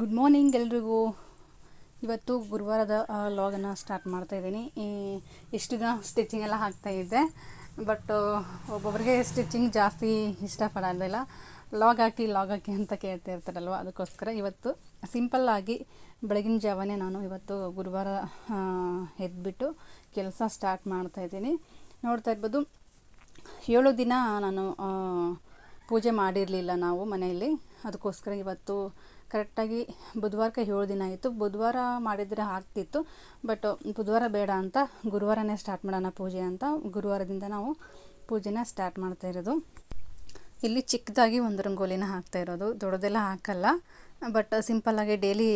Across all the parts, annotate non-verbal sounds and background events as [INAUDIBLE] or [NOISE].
Good morning ಎಲ್ರಿಗೂ. ಇವತ್ತು ಗುರುವಾರದ ಲಾಗನ್ನು start ಮಾಡ್ತಾಯಿದ್ದೀನಿ ಇಷ್ಟು ದಿನ ಸ್ಟಿಚಿಂಗ್ ಎಲ್ಲ ಹಾಕ್ತಾಯಿದ್ದೆ ಬಟ್ ಒಬ್ಬೊಬ್ಬರಿಗೆ ಸ್ಟಿಚಿಂಗ್ ಜಾಸ್ತಿ ಇಷ್ಟಪಡೋದಿಲ್ಲ ಲಾಗ್ ಹಾಕಿ ಲಾಗ್ ಹಾಕಿ ಅಂತ ಕೇಳ್ತಾ ಇರ್ತಾರಲ್ವ, ಅದಕ್ಕೋಸ್ಕರ ಇವತ್ತು ಸಿಂಪಲ್ಲಾಗಿ ಬೆಳಗಿನ ಜಾವನೇ ನಾನು ಇವತ್ತು ಗುರುವಾರ ಎದ್ಬಿಟ್ಟು ಕೆಲಸ ಸ್ಟಾರ್ಟ್ ಮಾಡ್ತಾಯಿದ್ದೀನಿ ನೋಡ್ತಾ ಇರ್ಬೋದು, ಏಳು ದಿನ ನಾನು ಪೂಜೆ ಮಾಡಿರಲಿಲ್ಲ ನಾವು ಮನೆಯಲ್ಲಿ. ಅದಕ್ಕೋಸ್ಕರ ಇವತ್ತು ಕರೆಕ್ಟಾಗಿ ಬುಧವಾರಕ್ಕೆ ಏಳು ದಿನ ಆಯಿತು. ಬುಧವಾರ ಮಾಡಿದರೆ ಆಗ್ತಿತ್ತು, ಬಟ್ ಬುಧವಾರ ಬೇಡ ಅಂತ ಗುರುವಾರನೇ ಸ್ಟಾರ್ಟ್ ಮಾಡೋಣ ಪೂಜೆ ಅಂತ ಗುರುವಾರದಿಂದ ನಾವು ಪೂಜೆನ ಸ್ಟಾರ್ಟ್ ಮಾಡ್ತಾ ಇರೋದು. ಇಲ್ಲಿ ಚಿಕ್ಕದಾಗಿ ಒಂದು ರಂಗೋಲಿನ ಹಾಕ್ತಾ ಇರೋದು. ದೊಡ್ಡದೆಲ್ಲ ಹಾಕಲ್ಲ, ಬಟ್ ಸಿಂಪಲ್ಲಾಗಿ ಡೈಲಿ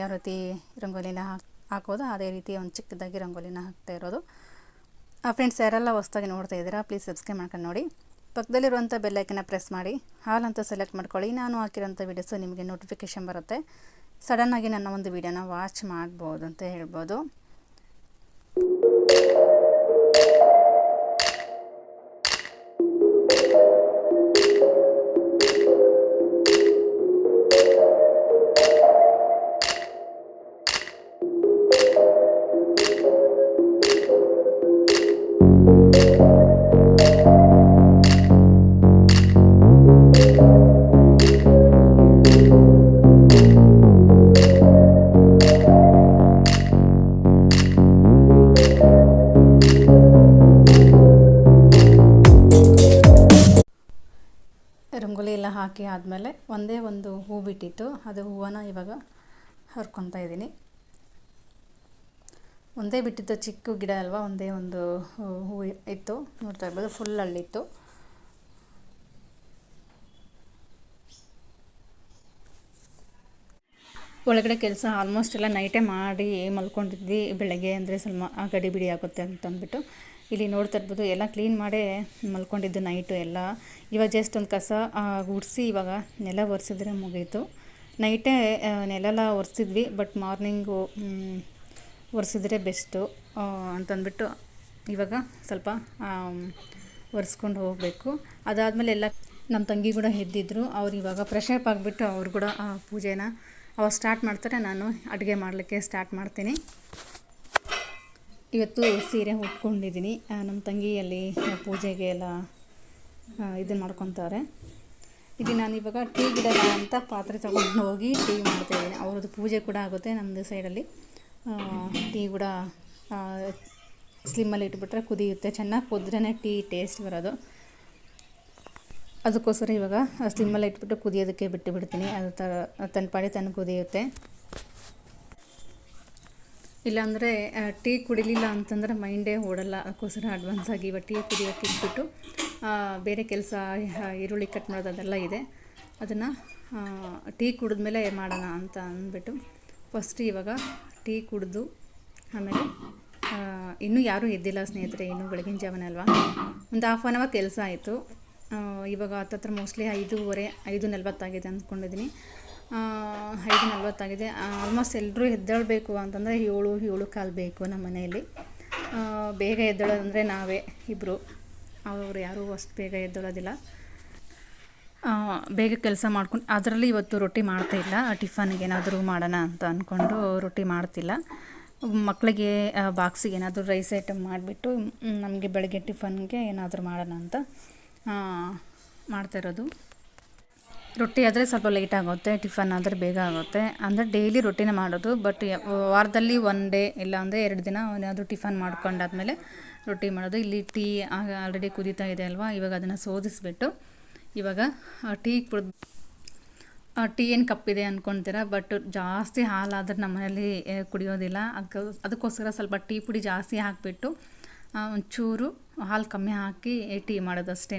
ಯಾವ ರೀತಿ ರಂಗೋಲಿನ ಹಾಕ್, ಹಾಕೋದು ಅದೇ ರೀತಿ ಒಂದು ಚಿಕ್ಕದಾಗಿ ರಂಗೋಲಿನ ಹಾಕ್ತಾ ಇರೋದು. ಫ್ರೆಂಡ್ಸ್ ಯಾರೆಲ್ಲ ಹೊಸ್ದಾಗಿ ನೋಡ್ತಾ ಇದ್ದೀರಾ ಪ್ಲೀಸ್ ಸಬ್ಸ್ಕ್ರೈಬ್ ಮಾಡ್ಕೊಂಡು ನೋಡಿ. ಪಕ್ಕದಲ್ಲಿರುವಂಥ ಬೆಲ್ಲೈಕನ್ನ ಪ್ರೆಸ್ ಮಾಡಿ ಹಾಲ್ ಅಂತ ಸೆಲೆಕ್ಟ್ ಮಾಡ್ಕೊಳ್ಳಿ. ನಾನು ಹಾಕಿರೋಂಥ ವೀಡಿಯೋಸು ನಿಮಗೆ ನೋಟಿಫಿಕೇಷನ್ ಬರುತ್ತೆ. ಸಡನ್ನಾಗಿ ನನ್ನ ಒಂದು ವೀಡಿಯೋನ ವಾಚ್ ಮಾಡ್ಬೋದು ಅಂತ ಹೇಳ್ಬೋದು. ರಂಗೋಲಿ ಎಲ್ಲ ಹಾಕಿ ಆದಮೇಲೆ ಒಂದೇ ಒಂದು ಹೂ ಬಿಟ್ಟಿತ್ತು. ಅದು ಹೂವನ್ನು ಇವಾಗ ಹರ್ಕೊತಾ ಇದ್ದೀನಿ. ಒಂದೇ ಬಿಟ್ಟಿತ್ತು ಚಿಕ್ಕ ಗಿಡ ಅಲ್ವಾ, ಒಂದೇ ಒಂದು ಹೂ ಇತ್ತು. ನೋಡ್ತಾ ಇರ್ಬೋದು ಫುಲ್ ಹಳ್ಳಿತ್ತು ಒಳಗಡೆ ಕೆಲಸ ಆಲ್ಮೋಸ್ಟ್ ಎಲ್ಲ ನೈಟೇ ಮಾಡಿ ಮಲ್ಕೊಂಡಿದ್ವಿ. ಬೆಳಗ್ಗೆ ಅಂದರೆ ಸ್ವಲ್ಪ ಗಡಿ ಬಿಡಿ ಆಗುತ್ತೆ ಅಂತ ಅಂದ್ಬಿಟ್ಟು ಇಲ್ಲಿ ನೋಡ್ತಾ ಇರ್ಬೋದು, ಎಲ್ಲ ಕ್ಲೀನ್ ಮಾಡೇ ಮಲ್ಕೊಂಡಿದ್ದು ನೈಟು ಎಲ್ಲ. ಇವಾಗ ಜಸ್ಟ್ ಒಂದು ಕಸ ಗುಡಿಸಿ ಇವಾಗ ನೆಲ ಒರೆಸಿದ್ರೆ ಮುಗೀತು. ನೈಟೇ ನೆಲೆಲ್ಲ ಒರೆಸಿದ್ವಿ ಬಟ್ ಮಾರ್ನಿಂಗು ಒರೆಸಿದ್ರೆ ಬೆಸ್ಟು ಅಂತಂದ್ಬಿಟ್ಟು ಇವಾಗ ಸ್ವಲ್ಪ ಒರೆಸ್ಕೊಂಡು ಹೋಗಬೇಕು. ಅದಾದಮೇಲೆ ಎಲ್ಲ ನಮ್ಮ ತಂಗಿ ಕೂಡ ಎದ್ದಿದ್ರು ಅವ್ರು ಇವಾಗ ಫ್ರೆಶಪ್ ಆಗಿಬಿಟ್ಟು ಅವ್ರು ಕೂಡ ಪೂಜೆನ ಅವ್ರು ಸ್ಟಾರ್ಟ್ ಮಾಡ್ತಾರೆ. ನಾನು ಅಡುಗೆ ಮಾಡಲಿಕ್ಕೆ ಸ್ಟಾರ್ಟ್ ಮಾಡ್ತೀನಿ. ಇವತ್ತು ಸೀರೆ ಉಟ್ಕೊಂಡಿದ್ದೀನಿ. ನಮ್ಮ ತಂಗಿಯಲ್ಲಿ ಪೂಜೆಗೆ ಎಲ್ಲ ಇದನ್ನು ಮಾಡ್ಕೊತಾರೆ ಇದು ನಾನು ಇವಾಗ ಟೀ ಗಿಡ ಅಂತ ಪಾತ್ರೆ ತೊಗೊಂಡು ಹೋಗಿ ಟೀ ಮಾಡ್ತಾಯಿದ್ದೀನಿ ಅವ್ರದ್ದು ಪೂಜೆ ಕೂಡ ಆಗುತ್ತೆ ನಮ್ಮದು ಸೈಡಲ್ಲಿ. ಟೀ ಕೂಡ ಸ್ಲಿಮ್ಮಲ್ಲಿ ಇಟ್ಬಿಟ್ರೆ ಕುದಿಯುತ್ತೆ. ಚೆನ್ನಾಗಿ ಕುದ್ರೇ ಟೀ ಟೇಸ್ಟ್ ಬರೋದು. ಅದಕ್ಕೋಸ್ಕರ ಇವಾಗ ಸ್ಲಿಮ್ಮಲ್ಲಿ ಇಟ್ಬಿಟ್ಟು ಕುದಿಯೋದಕ್ಕೆ ಬಿಟ್ಟು ಬಿಡ್ತೀನಿ ಅದು ಥರ ತನ್ನ ಪಾಡಿ ತನ್ನ ಕುದಿಯುತ್ತೆ. ಇಲ್ಲಾಂದರೆ ಟೀ ಕುಡಿಲಿಲ್ಲ ಅಂತಂದರೆ ಮೈಂಡೇ ಓಡಲ್ಲ. ಅದಕ್ಕೋಸ್ಕರ ಅಡ್ವಾನ್ಸ್ ಆಗಿ ಇವಾಗ ಟೀ ಕುಡಿಯೋಕ್ಕೆ ಇಟ್ಬಿಟ್ಟು ಬೇರೆ ಕೆಲಸ ಈರುಳ್ಳಿ ಕಟ್ ಮಾಡೋದು ಅದೆಲ್ಲ ಇದೆ. ಅದನ್ನು ಟೀ ಕುಡಿದ್ಮೇಲೆ ಮಾಡೋಣ ಅಂತ ಅಂದ್ಬಿಟ್ಟು ಫಸ್ಟ್ ಇವಾಗ ಟೀ ಕುಡಿದು ಆಮೇಲೆ ಇನ್ನೂ ಯಾರೂ ಎದ್ದಿಲ್ಲ ಸ್ನೇಹಿತರೆ, ಇನ್ನೂ ಬೆಳಗಿನ ಜಾವನ ಅಲ್ವಾ? ಒಂದು ಹಾಫ್ ಆನ್ ಅವರ್ ಕೆಲಸ ಆಯಿತು. ಇವಾಗ ಹತ್ತತ್ರ ಮೋಸ್ಟ್ಲಿ ಐದೂವರೆ, ಐದು ನಲ್ವತ್ತಾಗಿದೆ ಅಂದ್ಕೊಂಡಿದ್ದೀನಿ ಐದು ನಲ್ವತ್ತಾಗಿದೆ. ಆಲ್ಮೋಸ್ಟ್ ಎಲ್ಲರೂ ಎದ್ದೇಳಬೇಕು ಅಂತಂದರೆ ಏಳು ಏಳು ಕಾಲು ಬೇಕು ನಮ್ಮ ಮನೆಯಲ್ಲಿ ಬೇಗ ಎದ್ದೇಳೋದಂದರೆ ನಾವೇ ಇಬ್ಬರು ಅವರು ಯಾರೂ ಅಷ್ಟು ಬೇಗ ಎದ್ದೊಳೋದಿಲ್ಲ. ಬೇಗ ಕೆಲಸ ಮಾಡ್ಕೊಂಡು, ಅದರಲ್ಲಿ ಇವತ್ತು ರೊಟ್ಟಿ ಮಾಡ್ತಾ ಇಲ್ಲ. ಟಿಫನ್ಗೆ ಏನಾದರೂ ಮಾಡೋಣ ಅಂತ ಅಂದ್ಕೊಂಡು ರೊಟ್ಟಿ ಮಾಡ್ತಿಲ್ಲ. ಮಕ್ಕಳಿಗೆ ಬಾಕ್ಸಿಗೆ ಏನಾದರೂ ರೈಸ್ ಐಟಮ್ ಮಾಡಿಬಿಟ್ಟು ನಮಗೆ ಬೆಳಗ್ಗೆ ಟಿಫನ್ಗೆ ಏನಾದರೂ ಮಾಡೋಣ ಅಂತ ಮಾಡ್ತಾ ಇರೋದು. ರೊಟ್ಟಿ ಆದರೆ ಸ್ವಲ್ಪ ಲೇಟ್ ಆಗುತ್ತೆ, ಟಿಫನ್ ಆದರೆ ಬೇಗ ಆಗುತ್ತೆ. ಅಂದರೆ ಡೈಲಿ ರೊಟ್ಟಿನೇ ಮಾಡೋದು ಬಟ್ ವಾರದಲ್ಲಿ ಒನ್ ಡೇ ಇಲ್ಲ ಅಂದರೆ ಎರಡು ದಿನ ಏನಾದರೂ ಟಿಫನ್ ಮಾಡ್ಕೊಂಡಾದ್ಮೇಲೆ ರೊಟ್ಟಿ ಮಾಡೋದು. ಇಲ್ಲಿ ಟೀ ಆಲ್ರೆಡಿ ಕುದೀತಾ ಇದೆ ಅಲ್ವಾ? ಇವಾಗ ಅದನ್ನು ಸೋದಿಸ್ಬಿಟ್ಟು ಇವಾಗ ಟೀ ಕುಡ್ದು ಟೀ ಏನು ಕಪ್ಪಿದೆ ಅಂದ್ಕೊಂತೀರ ಬಟ್ ಜಾಸ್ತಿ ಹಾಲಾದ್ರೆ ನಮ್ಮನೇಲಿ ಕುಡಿಯೋದಿಲ್ಲ. ಅದಕ್ಕೆ ಅದಕ್ಕೋಸ್ಕರ ಸ್ವಲ್ಪ ಟೀ ಪುಡಿ ಜಾಸ್ತಿ ಹಾಕಿಬಿಟ್ಟು ಒಂಚೂರು ಹಾಲು ಕಮ್ಮಿ ಹಾಕಿ ಟೀ ಮಾಡೋದು ಅಷ್ಟೇ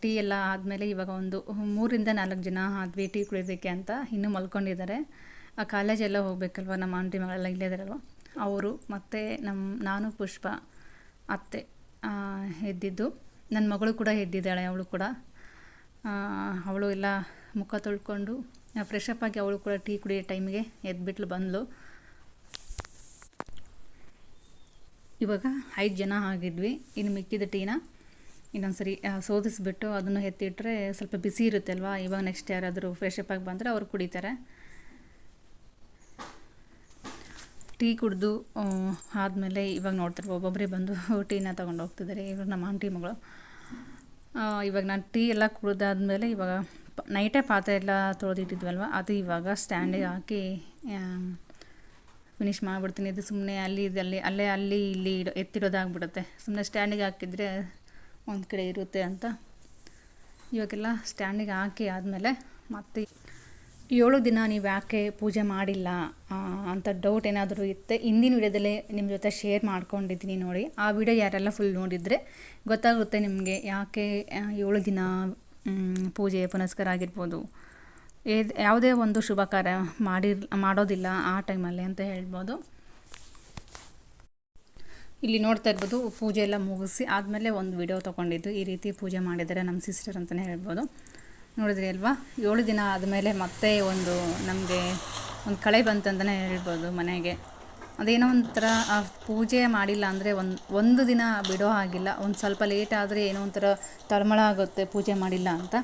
ಟೀ ಎಲ್ಲ ಆದಮೇಲೆ ಇವಾಗ ಒಂದು ಮೂರಿಂದ ನಾಲ್ಕು ಜನ ಆದ್ವಿ ಟೀ ಕುಡಿಯೋದಕ್ಕೆ ಅಂತ. ಇನ್ನೂ ಮಲ್ಕೊಂಡಿದ್ದಾರೆ. ಆ, ಕಾಲೇಜೆಲ್ಲ ಹೋಗ್ಬೇಕಲ್ವ? ನಮ್ಮ ಆಂಟಿ ಮಗಳೆಲ್ಲ ಇಲ್ಲೇ ಇದ್ದಾರಲ್ವ ಅವರು ಮತ್ತು ನಮ್ಮ ನಾನು ಪುಷ್ಪ ಅತ್ತೆ ಎದ್ದಿದ್ದು ನನ್ನ ಮಗಳು ಕೂಡ ಎದ್ದಿದ್ದಾಳೆ ಅವಳು ಕೂಡ. ಅವಳು ಎಲ್ಲ ಮುಖ ತೊಳ್ಕೊಂಡು ಫ್ರೆಶ್ ಅಪ್ ಆಗಿ ಅವಳು ಕೂಡ ಟೀ ಕುಡಿಯೋ ಟೈಮಿಗೆ ಎದ್ಬಿಟ್ಲು ಬಂದಳು ಇವಾಗ ಐದು ಜನ ಆಗಿದ್ವಿ, ಇನ್ನು ಮಿಕ್ಕಿದ ಟೀನ ಇನ್ನೊಂದು ಸರಿ ಸೋದಿಸ್ಬಿಟ್ಟು ಅದನ್ನು ಎತ್ತಿಟ್ರೆ ಸ್ವಲ್ಪ ಬಿಸಿ ಇರುತ್ತೆ ಅಲ್ವಾ ಇವಾಗ ನೆಕ್ಸ್ಟ್ ಯಾರಾದರೂ ಫ್ರೆಶ್ ಅಪ್ ಆಗಿ ಬಂದರೆ ಅವರು ಕುಡಿತಾರೆ. ಟೀ ಕುಡಿದು ಆದಮೇಲೆ ಇವಾಗ ನೋಡ್ತಾರೆ ಒಬ್ಬೊಬ್ಬರೇ ಬಂದು [LAUGHS] ಟೀನ ತೊಗೊಂಡು ಹೋಗ್ತಿದ್ದಾರೆ ಇವರು ನಮ್ಮ ಆಂಟಿ ಮಗಳು. ಇವಾಗ ನಾನು ಟೀ ಎಲ್ಲ ಕುಡಿದಾದ್ಮೇಲೆ ಇವಾಗ ನೈಟೇ ಪಾತ್ರೆ ಎಲ್ಲ ತೊಳೆದಿಟ್ಟಿದ್ವಲ್ವ, ಅದು ಇವಾಗ ಸ್ಟ್ಯಾಂಡಿಗೆ ಹಾಕಿ ಫಿನಿಷ್ ಮಾಡಿಬಿಡ್ತೀನಿ. ಇದು ಸುಮ್ಮನೆ ಅಲ್ಲಿ ಅಲ್ಲಿ, ಅಲ್ಲೇ, ಅಲ್ಲಿ, ಇಲ್ಲಿ ಇಡೋ, ಎತ್ತಿಡೋದಾಗ್ಬಿಡುತ್ತೆ. ಸುಮ್ಮನೆ ಸ್ಟ್ಯಾಂಡಿಗೆ ಹಾಕಿದರೆ ಒಂದು ಕಡೆ ಇರುತ್ತೆ ಅಂತ. ಇವಾಗೆಲ್ಲ ಸ್ಟ್ಯಾಂಡಿಗೆ ಹಾಕಿ ಆದಮೇಲೆ ಮತ್ತೆ ಏಳು ದಿನ ನೀವು ಯಾಕೆ ಪೂಜೆ ಮಾಡಿಲ್ಲ ಅಂತ ಡೌಟ್ ಏನಾದರೂ ಇತ್ತೆ? ಹಿಂದಿನ ವಿಡಿಯೋದಲ್ಲೇ ನಿಮ್ಮ ಜೊತೆ ಶೇರ್ ಮಾಡ್ಕೊಂಡಿದ್ದೀನಿ ನೋಡಿ. ಆ ವಿಡಿಯೋ ಯಾರೆಲ್ಲ ಫುಲ್ ನೋಡಿದರೆ ಗೊತ್ತಾಗುತ್ತೆ ನಿಮಗೆ ಯಾಕೆ ಏಳು ದಿನ ಪೂಜೆ ಪುನಸ್ಕಾರ ಆಗಿರ್ಬೋದು. ಯಾವುದೇ ಒಂದು ಶುಭ ಕಾರ್ಯ ಮಾಡಿರ್, ಮಾಡೋದಿಲ್ಲ ಆ ಟೈಮಲ್ಲಿ ಅಂತ ಹೇಳ್ಬೋದು. ಇಲ್ಲಿ ನೋಡ್ತಾ ಇರ್ಬೋದು, ಪೂಜೆ ಎಲ್ಲ ಮುಗಿಸಿ ಆದಮೇಲೆ ಒಂದು ವಿಡಿಯೋ ತೊಗೊಂಡಿದ್ದು. ಈ ರೀತಿ ಪೂಜೆ ಮಾಡಿದರೆ ನಮ್ಮ ಸಿಸ್ಟರ್ ಅಂತಲೇ ಹೇಳ್ಬೋದು. ನೋಡಿದ್ರಿ ಅಲ್ವಾ? ಏಳು ದಿನ ಆದಮೇಲೆ ಮತ್ತೆ ಒಂದು ನಮಗೆ ಒಂದು ಕಳೆ ಬಂತಂತಲೇ ಹೇಳ್ಬೋದು ಮನೆಗೆ. ಅದೇನೋ ಒಂಥರ ಪೂಜೆ ಮಾಡಿಲ್ಲ ಅಂದರೆ ಒಂದು ಒಂದು ದಿನ ಬಿಡೋ ಆಗಿಲ್ಲ ಒಂದು ಸ್ವಲ್ಪ ಲೇಟ್ ಆದರೆ ಏನೋ ಒಂಥರ ತಳಮಳ ಆಗುತ್ತೆ ಪೂಜೆ ಮಾಡಿಲ್ಲ ಅಂತ.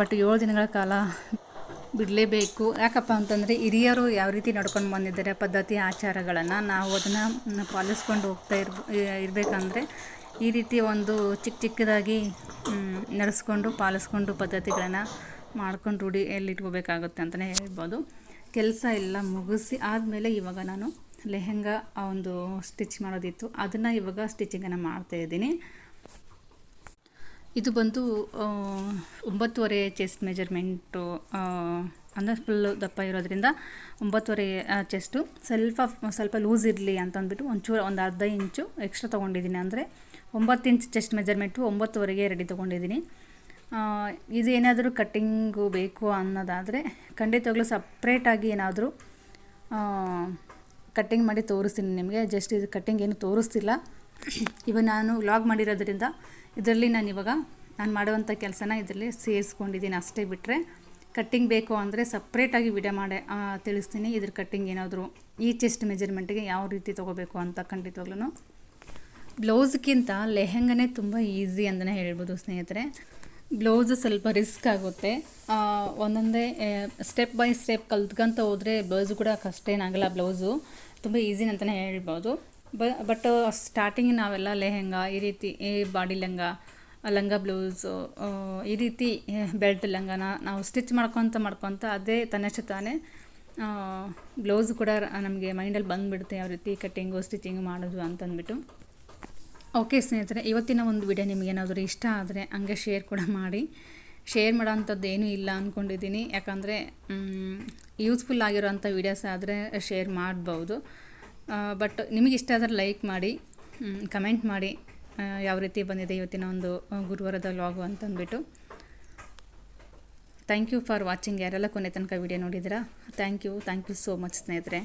ಬಟ್ ಏಳು ದಿನಗಳ ಕಾಲ ಬಿಡಲೇಬೇಕು. ಯಾಕಪ್ಪ ಅಂತಂದರೆ ಹಿರಿಯರು ಯಾವ ರೀತಿ ನಡ್ಕೊಂಡು ಬಂದಿದ್ದಾರೆ ಪದ್ಧತಿ ಆಚಾರಗಳನ್ನು, ನಾವು ಅದನ್ನು ಪಾಲಿಸ್ಕೊಂಡು ಹೋಗ್ತಾ ಇರ್ ಇರಬೇಕಂದ್ರೆ ಈ ರೀತಿ ಒಂದು ಚಿಕ್ಕ ಚಿಕ್ಕದಾಗಿ ನಡೆಸ್ಕೊಂಡು ಪಾಲಿಸ್ಕೊಂಡು ಪದ್ಧತಿಗಳನ್ನು ಮಾಡ್ಕೊಂಡು ರೂಢಿಯಲ್ಲಿಟ್ಕೋಬೇಕಾಗುತ್ತೆ ಅಂತಲೇ ಹೇಳ್ಬೋದು. ಕೆಲಸ ಎಲ್ಲ ಮುಗಿಸಿ ಆದಮೇಲೆ ಇವಾಗ ನಾನು ಲೆಹೆಂಗಾ ಆ ಒಂದು ಸ್ಟಿಚ್ ಮಾಡೋದಿತ್ತು. ಅದನ್ನು ಇವಾಗ ಸ್ಟಿಚಿಂಗನ್ನು ಮಾಡ್ತಾಯಿದ್ದೀನಿ ಇದು ಬಂದು ಒಂಬತ್ತುವರೆ ಚೆಸ್ಟ್ ಮೆಜರ್ಮೆಂಟು ಅಂದರೆ ಫುಲ್ ದಪ್ಪ ಇರೋದ್ರಿಂದ ಒಂಬತ್ತುವರೆ ಚೆಸ್ಟು ಸ್ವಲ್ಪ ಸ್ವಲ್ಪ ಲೂಸ್ ಇರಲಿ ಅಂತ ಅಂದ್ಬಿಟ್ಟು ಒಂಚೂರು, ಒಂದು ಅರ್ಧ ಇಂಚು ಎಕ್ಸ್ಟ್ರಾ ತೊಗೊಂಡಿದ್ದೀನಿ. ಅಂದರೆ ಒಂಬತ್ತು ಇಂಚ್ ಚೆಸ್ಟ್ ಮೆಜರ್ಮೆಂಟು ಒಂಬತ್ತುವರೆಗೆ ರೆಡಿ ತೊಗೊಂಡಿದ್ದೀನಿ. ಏನಾದರೂ ಕಟ್ಟಿಂಗು ಬೇಕು ಅನ್ನೋದಾದರೆ ಖಂಡಿತವಾಗ್ಲೂ ಸಪ್ರೇಟಾಗಿ ಏನಾದರೂ ಕಟ್ಟಿಂಗ್ ಮಾಡಿ ತೋರಿಸ್ತೀನಿ ನಿಮಗೆ. ಜಸ್ಟ್ ಇದು ಕಟ್ಟಿಂಗ್ ಏನು ತೋರಿಸ್ತಿಲ್ಲ. ಇವಾಗ ನಾನು ವ್ಲಾಗ್ ಮಾಡಿರೋದ್ರಿಂದ ಇದರಲ್ಲಿ ನಾನು ಇವಾಗ ನಾನು ಮಾಡುವಂಥ ಕೆಲಸನ ಇದರಲ್ಲಿ ಸೇರಿಸ್ಕೊಂಡಿದ್ದೀನಿ ಅಷ್ಟೇ ಬಿಟ್ಟರೆ ಕಟ್ಟಿಂಗ್ ಬೇಕು ಅಂದರೆ ಸಪ್ರೇಟಾಗಿ ವಿಡಿಯೋ ಮಾಡಿ ತಿಳಿಸ್ತೀನಿ. ಇದ್ರ ಕಟ್ಟಿಂಗ್ ಏನಾದರೂ ಈ ಚೆಸ್ಟ್ ಮೆಜರ್ಮೆಂಟಿಗೆ ಯಾವ ರೀತಿ ತೊಗೋಬೇಕು ಅಂತ ಖಂಡಿತವಾಗ್ಲೂ ಬ್ಲೌಸ್ಗಿಂತ ಲೆಹೆಂಗನೇ ತುಂಬ ಈಸಿ ಅಂತಲೇ ಹೇಳ್ಬೋದು ಸ್ನೇಹಿತರೆ. ಬ್ಲೌಸ್ ಸ್ವಲ್ಪ ರಿಸ್ಕ್ ಆಗುತ್ತೆ. ಒಂದೊಂದೇ ಸ್ಟೆಪ್ ಬೈ ಸ್ಟೆಪ್ ಕಲ್ತ್ಕೊಂತ ಹೋದರೆ ಬ್ಲೌಸ್ ಕೂಡ ಕಷ್ಟ ಏನಾಗಲ್ಲ ಬ್ಲೌಸು. ತುಂಬ ಈಸಿ ಅಂತಲೇ ಹೇಳ್ಬೋದು. ಬ ಬಟ್ ಸ್ಟಾರ್ಟಿಂಗ್ ನಾವೆಲ್ಲ ಲೆಹೆಂಗ, ಈ ರೀತಿ, ಈ ಬಾಡಿ ಲಂಗ ಲಂಗ ಬ್ಲೌಸು ಈ ರೀತಿ ಬೆಲ್ಟ್ ಲಂಗನ ನಾವು ಸ್ಟಿಚ್ ಮಾಡ್ಕೊತ ಮಾಡ್ಕೊತ ಅದೇ ತನ್ನಷ್ಟು ತಾನೇ ಬ್ಲೌಸ್ ಕೂಡ ನಮಗೆ ಮೈಂಡಲ್ಲಿ ಬಂದುಬಿಡುತ್ತೆ ಯಾವ ರೀತಿ ಕಟ್ಟಿಂಗು, ಸ್ಟಿಚಿಂಗ್ ಮಾಡೋದು ಅಂತಂದ್ಬಿಟ್ಟು. ಓಕೆ ಸ್ನೇಹಿತರೆ, ಇವತ್ತಿನ ಒಂದು ವಿಡಿಯೋ ನಿಮಗೇನಾದರೂ ಇಷ್ಟ ಆದರೆ ಹಂಗೆ ಶೇರ್ ಕೂಡ ಮಾಡಿ. ಶೇರ್ ಮಾಡೋವಂಥದ್ದು ಏನೂ ಇಲ್ಲ ಅಂದ್ಕೊಂಡಿದ್ದೀನಿ ಯಾಕಂದರೆ ಯೂಸ್ಫುಲ್ ಆಗಿರೋಂಥ ವೀಡಿಯೋಸ್ ಆದರೆ ಶೇರ್ ಮಾಡ್ಬೋದು. ಬಟ್ ನಿಮಗೆ ಇಷ್ಟ ಆದರೆ ಲೈಕ್ ಮಾಡಿ ಕಮೆಂಟ್ ಮಾಡಿ ಯಾವ ರೀತಿ ಬಂದಿದೆ ಇವತ್ತಿನ ಒಂದು ಗುರುವಾರದ ವ್ಲಾಗು ಅಂತಂದ್ಬಿಟ್ಟು. ಥ್ಯಾಂಕ್ ಯು ಫಾರ್ ವಾಚಿಂಗ್ ಯಾರೆಲ್ಲ ಕೊನೆ ತನಕ ವಿಡಿಯೋ ನೋಡಿದ್ದೀರಾ? Thank you thank you so much ಸ್ನೇಹಿತರೆ.